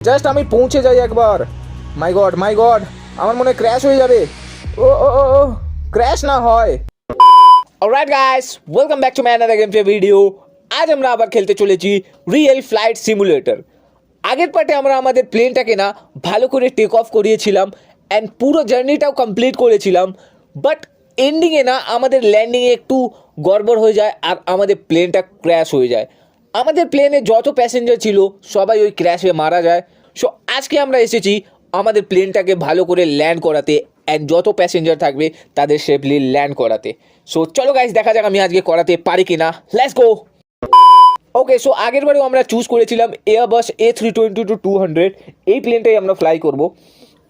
Just আমি পৌঁছে যাই একবার। মাই গড মাই গড আমার মনে ক্র্যাশ হয়ে যাবে। ও ও ও ক্র্যাশ না হয়। Alright guys welcome back to another game play video আজ আমরা আবার খেলতে চলেছি রিয়েল ফ্লাইট সিমুলেটর আগের পার্টে আমরা আমাদের প্লেনটাকে না ভালো করে টেক অফ করিয়েছিলাম অ্যান্ড পুরো জার্নিটাও কমপ্লিট করেছিলাম। বাট এন্ডিংয়ে না আমাদের ল্যান্ডিংয়ে একটু গড়বড় হয়ে যায় আর আমাদের প্লেনটা ক্র্যাশ হয়ে যায়। আমাদের প্লেনে যত প্যাসেঞ্জার ছিল, সবাই ওই ক্র্যাশে মারা যায়। সো আজকে আমরা এসেছি আমাদের প্লেনটাকে ভালো করে ল্যান্ড করাতে অ্যান্ড যত প্যাসেঞ্জার থাকবে, তাদের সেফলি ল্যান্ড করাতে। সো চলো গাইস দেখা যাক আমি আজকে করাতে পারি কি না লেটস গো ওকে সো আগের বারেও আমরা চুজ করেছিলাম airbus A three twenty two two hundred এই প্লেনটাই আমরা ফ্লাই করব।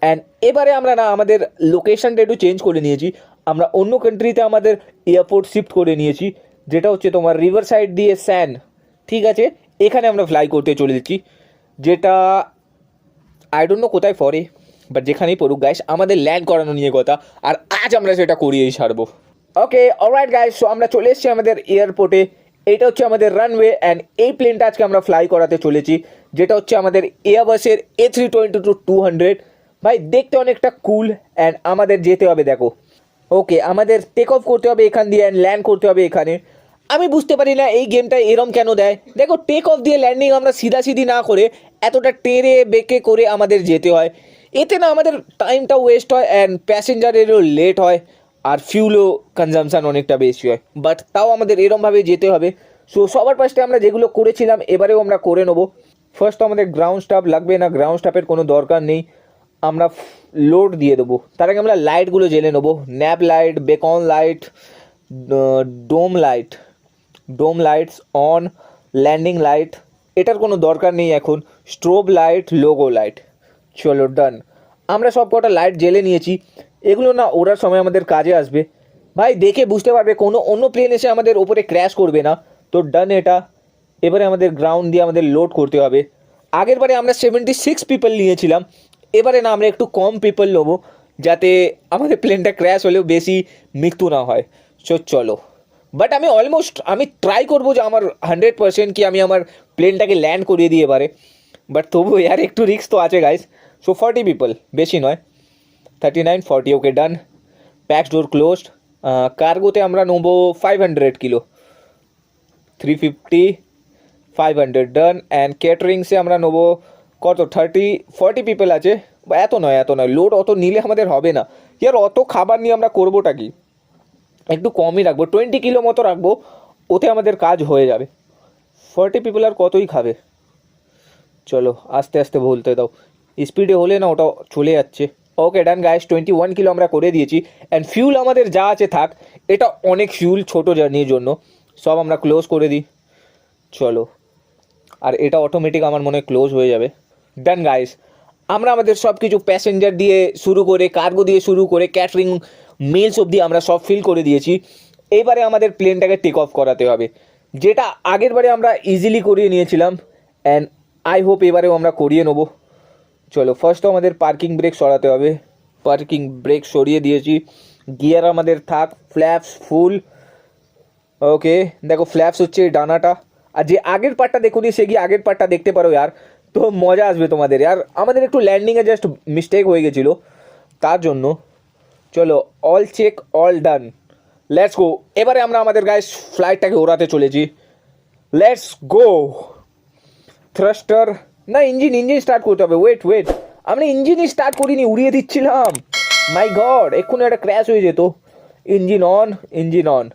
অ্যান্ড এবারে আমরা না, আমাদের লোকেশনটা একটু চেঞ্জ করে নিয়েছি। আমরা অন্য কান্ট্রিতে আমাদের এয়ারপোর্ট শিফট করে নিয়েছি। যেটা হচ্ছে তোমার রিভার সাইড দিয়ে স্যান ঠিক আছে, এখানে আমরা ফ্লাই করতে চলে চলেছি যেটা আই ডোন্ট নো কোথায় পরে বাট যেখানেই পড়ুক গাইস আমাদের ল্যান্ড করানো নিয়ে কথা, আর আজ আমরা সেটা করিয়েই ছাড়বো। ওকে অলরাইট গাইস সো আমরা চলে এসেছি আমাদের এয়ারপোর্টে এটা হচ্ছে আমাদের রানওয়ে অ্যান্ড এই প্লেনটা আজকে আমরা ফ্লাই করাতে চলেছি, যেটা হচ্ছে আমাদের এয়ারবাসের A three twenty two two hundred ভাই, দেখতে অনেকটা কুল অ্যান্ড আমাদের যেতে হবে, দেখো। ওকে আমাদের টেক অফ করতে হবে এখান দিয়ে অ্যান্ড ল্যান্ড করতে হবে এখানে। আমি বুঝতে পারি না এই গেমটা এরম কেন দেয়। দেখো টেক অফ দিয়ে ল্যান্ডিং আমরা সিধাসিধি না করে এতটা টেরে বেঁকে করে আমাদের যেতে হয়। এতে না আমাদের টাইমটা ওয়েস্ট হয় অ্যান্ড প্যাসেঞ্জারেরও লেট হয় আর ফিউলও কনজামশান অনেকটা বেশি হয়। বাট তাও আমাদের এরমভাবে যেতে হবে। সো সবার ফার্স্টে আমরা যেগুলো করেছিলাম, এবারেও আমরা করে নেব। ফার্স্ট আমাদের গ্রাউন্ড স্টাফ লাগবে না গ্রাউন্ড স্টাফের কোনো দরকার নেই। আমরা লোড দিয়ে দেবো। তার আগে আমরা লাইটগুলো জেলে নেব। Nav light beacon light dome light dome lights on, landing light, এটার কোনো দরকার নেই এখন, স্ট্রোব লাইট, লোগো লাইট। চলো, ডান। আমরা সব কটা লাইট জেলে নিয়েছি, এগুলো না ওড়ার সময় আমাদের কাজে আসবে। ভাই, দেখে বুঝতে পারবে, কোনো অন্য প্লেন এসে আমাদের ওপরে ক্র্যাশ করবে না। তো ডান এটা, এবারে আমাদের গ্রাউন্ড দিয়ে আমাদের লোড করতে হবে। আগের বারে আমরা সেভেন্টি সিক্স পিপল নিয়েছিলাম, এবারে না আমরা একটু কম পিপল নেব, যাতে আমাদের প্লেনটা ক্র্যাশ হলেও বেশি মৃত্যু না হয়। সো চলো। বাট আমি অলমোস্ট আমি ট্রাই করব যে আমার হান্ড্রেড পার্সেন্ট কি আমি আমার প্লেনটাকে ল্যান্ড করিয়ে দিই এবারে। বাট তবু ইয়ার একটু রিস্ক তো আছে গাইস সো ফর্টি পিপল বেশি নয়। Thirty nine forty okay done pax door closed কার্গোতে আমরা নেব five hundred kilo three fifty five hundred done and ক্যাটারিংসে আমরা নেব কত? থার্টি ফর্টি পিপল আছে। এত নয় এত নয়। লোড অত নিলে আমাদের হবে না। ইয়ার অত খাবার নিয়ে আমরা করবোটা কি? একটু কমই রাখব টোয়েন্টি কিলো মতো রাখব, ওতে আমাদের কাজ হয়ে যাবে। ফর্টি পিপল আর কতই খাবে? চলো, আস্তে আস্তে বলতে দাও। স্পিডে হলে না ওটা চলে যাচ্ছে। Okay done guys twenty one kilo আমরা করে দিয়েছি। অ্যান্ড ফিউল আমাদের যা আছে থাক, এটা অনেক ফিউল ছোটো জার্নির জন্য। সব আমরা ক্লোজ করে দিই। চলো। আর এটা অটোমেটিক আমার মনে ক্লোজ হয়ে যাবে। ডান গাইস আমরা আমাদের সব কিছু প্যাসেঞ্জার দিয়ে শুরু করে কার্গো দিয়ে শুরু করে ক্যাটারিং মেলস অবধি আমরা সব ফিল করে দিয়েছি। এবারে আমাদের প্লেনটাকে টেক অফ করাতে হবে। যেটা আগের বারে আমরা ইজিলি করিয়ে নিয়েছিলাম। অ্যান্ড আই হোপ এবারেও আমরা করিয়ে নেব। চলো ফার্স্ট আমাদের পার্কিং ব্রেক সরাতে হবে। পার্কিং ব্রেক সরিয়ে দিয়েছি। গিয়ার আমাদের থাক ফ্ল্যাপস ফুল ওকে দেখো ফ্ল্যাপস হচ্ছে ডানাটা। আর যে আগের পার্টটা দেখুনি, সে গিয়ে আগের পার্টটা দেখতে পারো ইয়ার? তো মজা আসবে তোমাদের। আর আমাদের একটু ল্যান্ডিংয়ে জাস্ট মিস্টেক হয়ে গেছিল। তার জন্য চলো all check all done let's go এবারে আমরা আমাদের গায়ে ফ্লাইটটাকে ওড়াতে চলেছি। লেটস গো থ্রাস্টার না ইঞ্জিন ইঞ্জিন স্টার্ট করতে হবে। ওয়েট ওয়েট আমরা ইঞ্জিনই স্টার্ট করিনি, উড়িয়ে দিচ্ছিলাম। মাই গড এক্ষুনি একটা ক্র্যাশ হয়ে যেত। Engine on engine on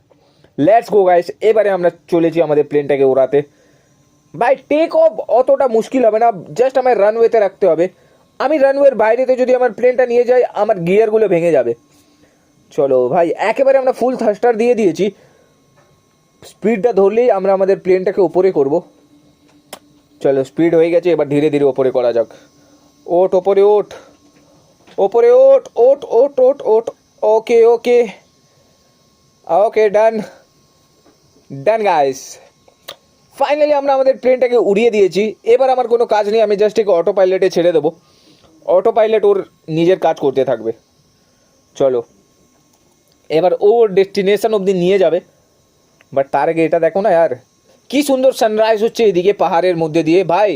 let's go guys এবারে আমরা চলেছি আমাদের প্লেনটাকে ওড়াতে। ভাই টেক অফ অতটা মুশকিল হবে না। জাস্ট আমার রানওয়েতে রাখতে হবে। আমি রানওয়ের বাইরেতে যদি আমার প্লেনটা নিয়ে যাই, আমার গিয়ারগুলো ভেঙে যাবে। চলো ভাই, একেবারে আমরা ফুল থাস্টার দিয়ে দিয়েছি। স্পিডটা ধরলেই আমরা আমাদের প্লেনটাকে উপরে করব। চলো স্পিড হয়ে গেছে, এবার ধীরে ধীরে ওপরে করা যাক। ওট ওপরে ওট ওপরে ওট ওট ওট ওট ওট ওকে ওকে ওকে ডান ডান গাইস ফাইনালি আমরা আমাদের প্লেনটাকে উড়িয়ে দিয়েছি। এবার আমার কোনো কাজ নেই, আমি জাস্ট একে অটো পাইলটে ছেড়ে দেবো। অটো পাইলট ওর নিজের কাজ করতে থাকবে। চলো। এবার ও ডেস্টিনেশন অবধি নিয়ে যাবে বাট তার আগে এটা দেখো না यार কি সুন্দর সানরাইজ হচ্ছে এদিকে পাহাড়ের মধ্যে দিয়ে ভাই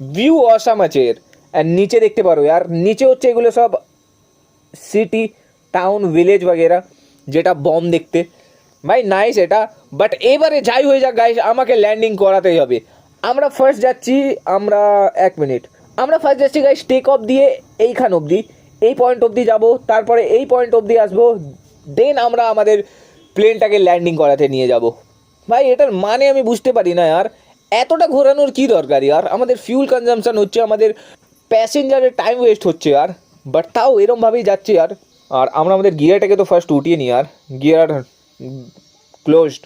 ভিউ অসাম আছে এর অ্যান্ড নিচে দেখতে পারো আর নিচে হচ্ছে এগুলো সব সিটি টাউন ভিলেজ वगैरह যেটা বম দেখতে ভাই নাইস এটা বাট এবারে যাই হয়ে যাক গাইস আমাকে ল্যান্ডিং করাতেই হবে আমরা ফার্স্ট যাচ্ছি আমরা এক মিনিট আমরা ফার্স্ট যাচ্ছি গাইস টেক অফ দিয়ে এইখান অবধি এই পয়েন্ট অবধি যাব তারপরে এই পয়েন্ট অবধি আসবো দেন আমরা আমাদের প্লেনটাকে ল্যান্ডিং করাতে নিয়ে যাব। ভাই, এটার মানে আমি বুঝতে পারি না আর। এতটা ঘোরানোর কি দরকার আর আমাদের ফিউল কনজামশান হচ্ছে, আমাদের প্যাসেঞ্জারের টাইম ওয়েস্ট হচ্ছে আর। বাট তাও এরমভাবেই যাচ্ছে আর। আর আমরা আমাদের গিয়ারটাকে তো ফার্স্ট উঠিয়ে নিই আর। গিয়ার ক্লোজড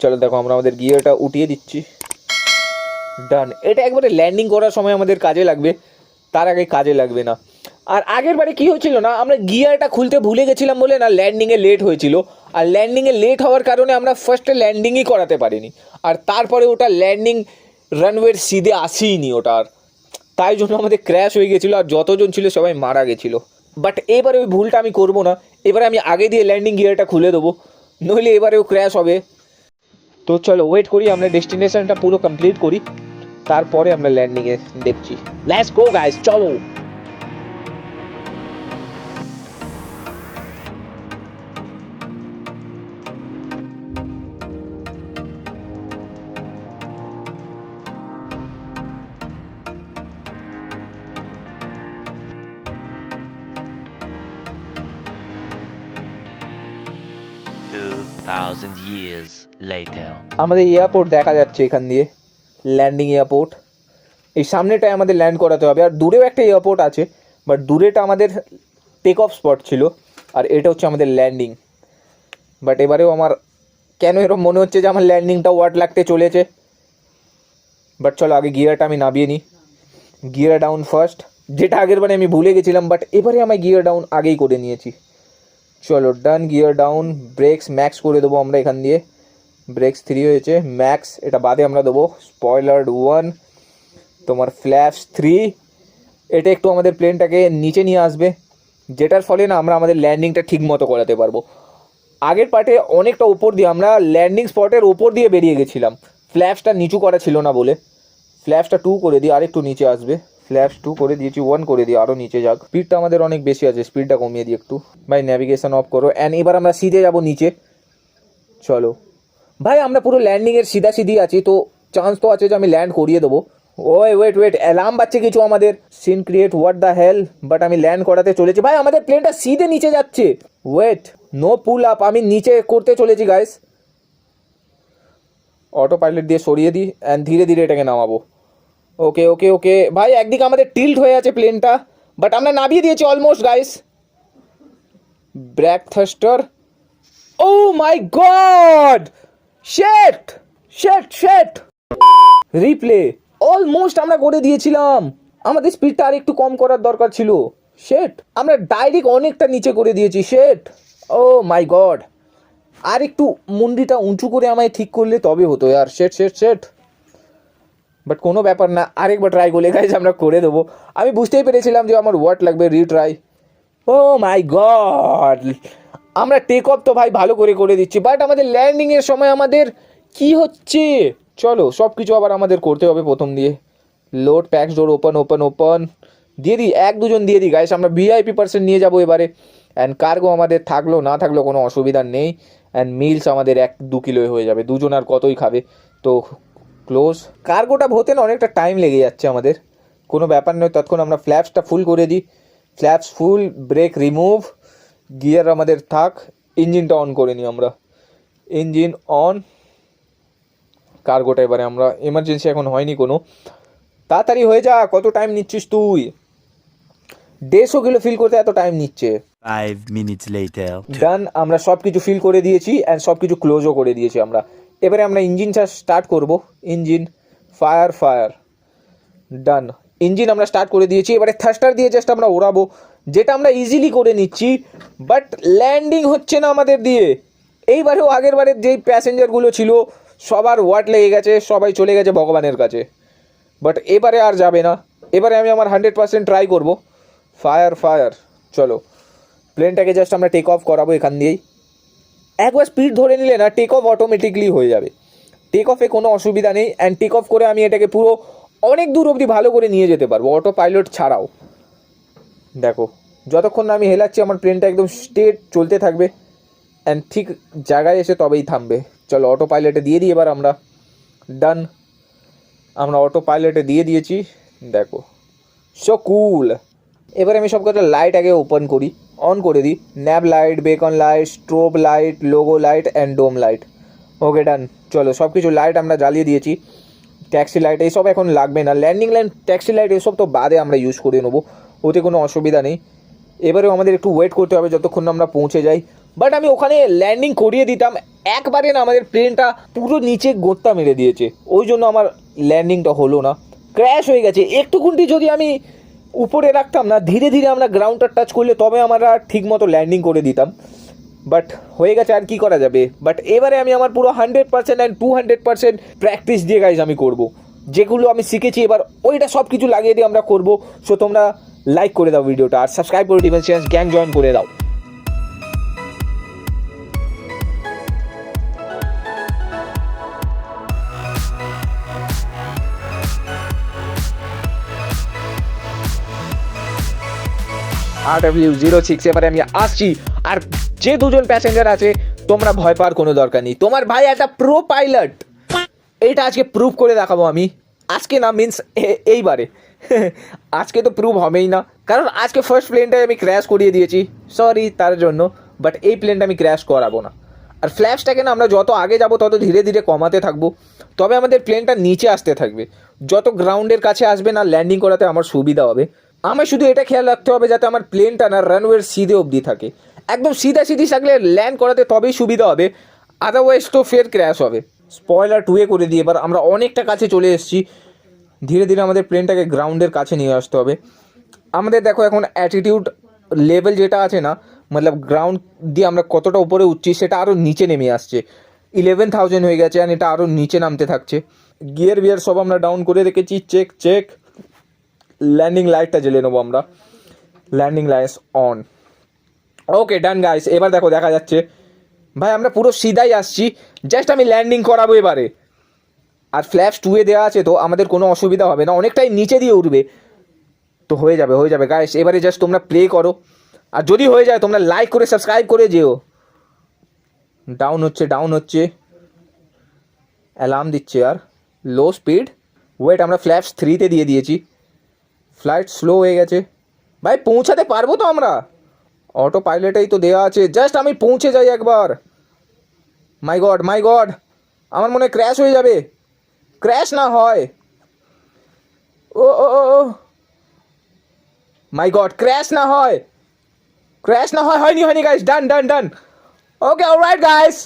চলো দেখো, আমরা আমাদের গিয়ারটা উঠিয়ে দিচ্ছি। ডান এটা একবারে ল্যান্ডিং করার সময় আমাদের কাজে লাগবে। তার আগে কাজে লাগবে না। আর আগের বারে কী হয়েছিল না, আমরা গিয়ারটা খুলতে ভুলে গেছিলাম বলে না ল্যান্ডিংয়ে লেট হয়েছিল। আর ল্যান্ডিংয়ে লেট হওয়ার কারণে আমরা ফার্স্টে ল্যান্ডিংই করাতে পারিনি। আর তারপরে ওটা ল্যান্ডিং রানওয়ের সিধে আসেইনি ওটা আর। তাই জন্য আমাদের ক্র্যাশ হয়ে গেছিল আর যতজন ছিল সবাই মারা গেছিল। বাট এবারে ওই ভুলটা আমি করব না। এবারে আমি আগে দিয়ে ল্যান্ডিং গিয়ারটা খুলে দেবো। নইলে এবারেও ক্র্যাশ হবে। তো চলো ওয়েট করি, আমরা ডেস্টিনেশনটা পুরো কমপ্লিট করি। তারপরে আমরা ল্যান্ডিংয়ে দেখছি। লেটস গো গাইস চলো। Thousand years later. আমাদের এয়ারপোর্ট দেখা যাচ্ছে এখান দিয়ে ল্যান্ডিং এয়ারপোর্ট এই সামনেটায় আমাদের ল্যান্ড করাতে হবে, আর দূরেও একটা এয়ারপোর্ট আছে বাট দূরেটা আমাদের টেক অফ স্পট ছিল, আর এটা হচ্ছে আমাদের ল্যান্ডিং বাট এবারেও আমার, কেন এরকম মনে হচ্ছে যে আমার ল্যান্ডিংটা ওয়াট লাগতে চলেছে? বাট চলো আগে গিয়ারটা আমি নামিয়ে নিই। গিয়ার ডাউন ফার্স্ট যেটা আগের বারে আমি ভুলে গেছিলাম বাট এবারে আমি গিয়ার ডাউন আগেই করে নিয়েছি। চলো done gear down brakes max করে দেবো আমরা এখান দিয়ে। ব্রেকস থ্রি হয়েছে ম্যাক্স এটা বাদে আমরা দেবো। স্পয়লার্ড ওয়ান তোমার ফ্ল্যাপস থ্রি এটা একটু আমাদের প্লেনটাকে নিচে নিয়ে আসবে। যেটার ফলে না আমরা আমাদের ল্যান্ডিংটা ঠিক মতো করাতে পারব। আগের পার্টে অনেকটা উপর দিয়ে আমরা ল্যান্ডিং স্পটের ওপর দিয়ে বেরিয়ে গেছিলাম। ফ্ল্যাপসটা নিচু করা ছিল না বলে। ফ্ল্যাপসটা টু করে দিই আর একটু নিচে আসবে। ফ্ল্যাপস টু করে দিয়েছি ওয়ান করে দিই আরও নিচে যাক। স্পিডটা আমাদের অনেক বেশি আছে স্পিডটা কমিয়ে দিই একটু। ভাই ন্যাভিগেশন অফ করো। অ্যান্ড এবার আমরা সিধে যাব নিচে। চলো। ভাই, আমরা পুরো ল্যান্ডিংয়ের সিধা সিধি আছি, তো চান্স তো আছে যে আমি ল্যান্ড করিয়ে দেবো। ওই ওয়েট ওয়েট অ্যালার্ম বাজছে কিছু আমাদের। Scene create what the hell but আমি ল্যান্ড করাতে চলেছি। ভাই, আমাদের প্লেনটা সিধে নিচে যাচ্ছে। ওয়েট নো পুল আপ আমি নিচে করতে চলেছি গাইস অটো পাইলট দিয়ে সরিয়ে দিই অ্যান্ড ধীরে ধীরে এটাকে নামাবো। ওকে ওকে ওকে ভাই, একদিকে আমাদের টিল্ট হয়ে আছে প্লেনটা বাট আমরা নামিয়ে দিয়েছি almost guys brake thruster oh my god shit shit shit replay almost আমরা করে দিয়েছিলাম। আমাদের স্পিডটা আর একটু কম করার দরকার ছিল। শেট আমরা ডাইরেক্ট অনেকটা নিচে করে দিয়েছি। শেট ও মাই গড আর একটু মুন্ডিটা উঁচু করে আমায় ঠিক করলে তবে হতো আর শেট শেট শেট বাট কোনো ব্যাপার না, আরেকবার ট্রাই করলে গাইজ আমরা করে দেবো। আমি বুঝতেই পেরেছিলাম যে আমার ওয়াট লাগবে রিট্রাই ও মাই গড আমরা টেক অফ তো ভাই ভালো করে করে দিচ্ছি বাট আমাদের ল্যান্ডিংয়ের সময় আমাদের কি হচ্ছে? চলো সব কিছু আবার আমাদের করতে হবে প্রথম দিয়ে। Load pax door open open open দিয়ে দিই, এক দুজন দিয়ে দিই গাইস আমরা ভিআইপি পার্সেন্ট নিয়ে যাব এবারে। অ্যান্ড কার্গো আমাদের থাকল, না থাকল কোনো অসুবিধা নেই। অ্যান্ড মিলস আমাদের এক দু কিলোই হয়ে যাবে, দুজন আর কতই খাবে? তো ক্লোজ। কার্গোটা ভরতে না অনেকটা টাইম লেগে যাচ্ছে আমাদের। কোনো ব্যাপার নয় তৎক্ষণ আমরা ফ্ল্যাপসটা ফুল করে দিই। Flaps full brake remove gear আমাদের থাক ইঞ্জিনটা অন করে নিই আমরা। ইঞ্জিন অন কার্গোটা এবারে আমরা এমার্জেন্সি এখন হয়নি কোনো। তাড়াতাড়ি হয়ে যা কত টাইম নিচ্ছিস তুই? দেড়শো কিলো ফিল করতে এত টাইম নিচ্ছে. ডান আমরা সব কিছু ফিল করে দিয়েছি অ্যান্ড সব কিছু ক্লোজও করে দিয়েছি আমরা। এবারে আমরা ইঞ্জিন ইঞ্জিনটা স্টার্ট করব। Engine fire fire done engine আমরা স্টার্ট করে দিয়েছি। এবারে থার্স্টার দিয়ে জাস্ট আমরা ওড়াবো। যেটা আমরা ইজিলি করে নিচ্ছি বাট ল্যান্ডিং হচ্ছে না আমাদের দিয়ে। এইবারেও আগের বারের যেই প্যাসেঞ্জারগুলো ছিল, সবার ওয়াট লেগে গেছে, সবাই চলে গেছে ভগবানের কাছে। বাট এবারে আর যাবে না। এবারে আমি আমার হান্ড্রেড পার্সেন্ট ট্রাই করব। ফায়ার ফায়ার চলো। প্লেনটাকে জাস্ট আমরা টেক অফ করাবো এখান দিয়েই। একবার স্পিড ধরে নিলে না টেক অফ অটোমেটিকলি হয়ে যাবে। টেক অফে কোনো অসুবিধা নেই অ্যান্ড টেক অফ করে আমি এটাকে পুরো অনেক দূর অবধি ভালো করে নিয়ে যেতে পারব অটো পাইলট ছাড়াও। দেখো, যতক্ষণ না আমি হেলাচ্ছি আমার প্লেনটা একদম স্টেট চলতে থাকবে অ্যান্ড ঠিক জায়গায় এসে তবেই থামবে। চলো অটো পাইলটে দিয়ে দিই এবার আমরা। ডান আমরা অটো পাইলটে দিয়ে দিয়েছি। দেখো সো কুল এবার আমি সব কটা লাইট আগে ওপেন করি। অন করে দিই। Nav light beacon light strobe light logo light and dome light okay done চলো সব কিছু লাইট আমরা জ্বালিয়ে দিয়েছি। ট্যাক্সি লাইট এইসব এখন লাগবে না। ল্যান্ডিং লাইন ট্যাক্সি লাইট এসব তো বাদে আমরা ইউজ করে নেব। ওতে কোনো অসুবিধা নেই। এবারেও আমাদের একটু ওয়েট করতে হবে যতক্ষণ আমরা পৌঁছে যাই। বাট আমি ওখানে ল্যান্ডিং করিয়ে দিতাম। একবারে না, আমাদের প্লেনটা পুরো নিচে গোত্তা মেরে দিয়েছে। ওই জন্য আমার ল্যান্ডিংটা হলো না। ক্র্যাশ হয়ে গেছে। একটুকুনটি যদি আমি উপরে রাখতাম না, ধীরে ধীরে আমরা গ্রাউন্ডটা টাচ করলে তবে আমরা ঠিক মতো ল্যান্ডিং করে দিতাম। বাট হয়ে গেছে আর কি করা যাবে? বাট এবারে আমি আমার পুরো hundred percent and two hundred percent practice দিয়ে গাইজ আমি করব। যেগুলো আমি শিখেছি এবার ওইটা সব কিছু লাগিয়ে দিয়ে আমরা করব। সো তোমরা লাইক করে দাও ভিডিওটা আর সাবস্ক্রাইব করে ডিফেন্স গ্যাং জয়েন করে দাও। আর ডাব্লিউ জিরো সিক্স এবারে আমি আসছি। আর যে দুজন প্যাসেঞ্জার আছে, তোমরা ভয় পাওয়ার কোনো দরকার নেই। তোমার ভাই একটা প্রো পাইলট এইটা আজকে প্রুভ করে দেখাবো আমি। আজকে না মিন্স এইবারে। আজকে তো প্রুভ হবেই না। কারণ আজকে ফার্স্ট প্লেনটাই আমি ক্র্যাশ করিয়ে দিয়েছি। সরি তার জন্য বাট এই প্লেনটা আমি ক্র্যাশ করাবো না। আর ফ্ল্যাশটাকে না আমরা যত আগে যাব, তত ধীরে ধীরে কমাতে থাকব। তবে আমাদের প্লেনটা নিচে আসতে থাকবে। যত গ্রাউন্ডের কাছে আসবে না ল্যান্ডিং করাতে আমার সুবিধা হবে। আমার শুধু এটা খেয়াল রাখতে হবে যাতে আমার প্লেনটা না রানওয়ের সিধে অবধি থাকে। একদম সিধা সিধি থাকলে ল্যান্ড করাতে তবেই সুবিধা হবে আদারওয়াইজ তো ফের ক্র্যাশ হবে। স্পয়লার টুয়ে করে দিয়ে এবার আমরা অনেকটা কাছে চলে এসেছি। ধীরে ধীরে আমাদের প্লেনটাকে গ্রাউন্ডের কাছে নিয়ে আসতে হবে। আমাদের দেখো এখন অ্যাটিটিউড লেভেল যেটা আছে না, মতলব গ্রাউন্ড দিয়ে আমরা কতটা উপরে উঠছি সেটা আরও নিচে নেমে আসছে। ইলেভেন থাউজেন্ড হয়ে গেছে আর এটা আরও নিচে নামতে থাকছে। গিয়ার বিয়ার সব আমরা ডাউন করে রেখেছি চেক চেক ল্যান্ডিং লাইটটা জ্বেলে নেব আমরা। Landing lights on okay done guys এবার দেখো, দেখা যাচ্ছে। ভাই, আমরা পুরো সিধাই আসছি। জাস্ট আমি ল্যান্ডিং করাবো এবারে। আর ফ্ল্যাশ টুয়ে দেওয়া আছে, তো আমাদের কোনো অসুবিধা হবে না। অনেকটাই নিচে দিয়ে উঠবে। তো হয়ে যাবে হয়ে যাবে। গাইস এবারে জাস্ট তোমরা প্লে করো। আর যদি হয়ে যায়, তোমরা লাইক করে সাবস্ক্রাইব করে যেও। ডাউন হচ্ছে ডাউন হচ্ছে। অ্যালার্ম দিচ্ছে, আর লো স্পিড ওয়েট আমরা ফ্ল্যাপস থ্রিতে দিয়ে দিয়েছি। ফ্লাইট স্লো হয়ে গেছে। ভাই, পৌঁছাতে পারব তো আমরা? অটো পাইলটেই তো দেওয়া আছে। জাস্ট আমি পৌঁছে যাই একবার। মাই গড মাই গড আমার মনে ক্র্যাশ হয়ে যাবে। ক্র্যাশ না হয়। ও ও ও মাই গড ক্র্যাশ না হয়। ক্র্যাশ না হয়, হয়নি হয়নি guys done done done okay alright guys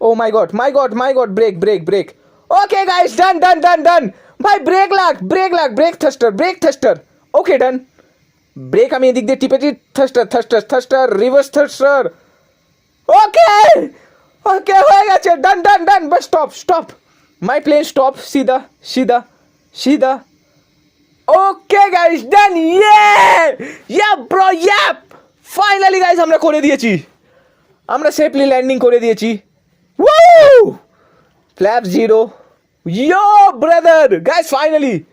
oh my god my god my god brake brake brake okay guys done done done done ভাই ব্রেক লাগ ব্রেক লাগ brake thruster brake thruster okay done brake আমি এদিক দিয়ে টিপেছি থাস্টার থাস্টার থাস্টার reverse থাস্টার ওকে okay হয়ে গেছে। Done done done bus stop stop my plane stop সিধা সিধা সিধা। Okay guys done yay yeah bro yup finally guys আমরা করে দিয়েছি। আমরা সেফলি ল্যান্ডিং করে দিয়েছি। Woo! Flap zero. Yo, brother! Guys, finally!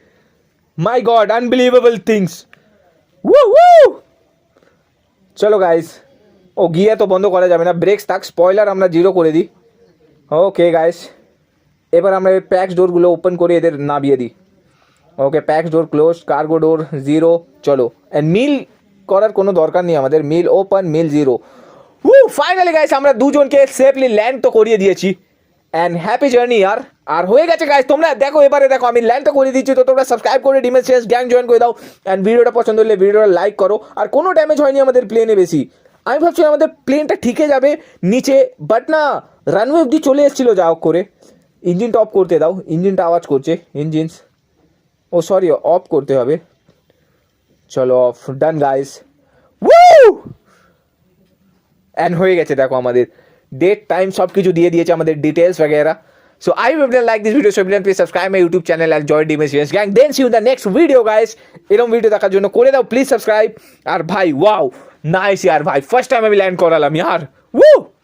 My god, unbelievable things. Woo woo! চলো গাইস ও গিয়ে তো বন্ধ করা যাবে না। ব্রেকস থাক স্পয়লার আমরা জিরো করে দিই। ওকে গাইস এবার আমরা প্যাক্স ডোরগুলো ওপেন করে এদের নামিয়ে দিই। Okay pax door close cargo door zero চলো। অ্যান্ড মিল করার কোনো দরকার নেই আমাদের। মিল ওপেন মিল জিরো উ ফাইনালি গাইস আমরা দুজনকে সেফলি ল্যান্ড তো করিয়ে দিয়েছি। অ্যান্ড হ্যাপি জার্নি আর আর হয়ে গেছে গাইস তোমরা দেখো এবারে দেখো আমি ল্যান্ড তো করে দিচ্ছি তো তোমরা সাবস্ক্রাইব করে ডিমেন্স চেঞ্জ গ্যাং জয়েন করে দাও অ্যান্ড ভিডিওটা পছন্দ হলে ভিডিওটা লাইক করো আর কোনো ড্যামেজ হয়নি আমাদের প্লেনে বেশি আমি ভাবছি আমাদের প্লেনটা ঠিকই যাবে নিচে বাট না রানওয়ে অব্দি চলে এসেছিলো যা হোক করে ইঞ্জিনটা অফ করতে দাও ইঞ্জিনটা আওয়াজ করছে ইঞ্জিনস ও সরি অফ করতে হবে চলো of done guys uh and হয়ে গেছে দেখো আমাদের ডেট টাইম সব কিছু দিয়ে দিয়েছে আমাদের ডিটেলস वगैरह so I will like this video so please subscribe my YouTube channel R join defence gang then see you the next video guys এরকম ভিডিও দেখার জন্য করে দাও প্লিজ সাবস্ক্রাইব আর ভাই ওয়াও নাইস ইয়ার ভাই। ফার্স্ট টাইম আমি ল্যান্ড করালাম ইয়ার উউ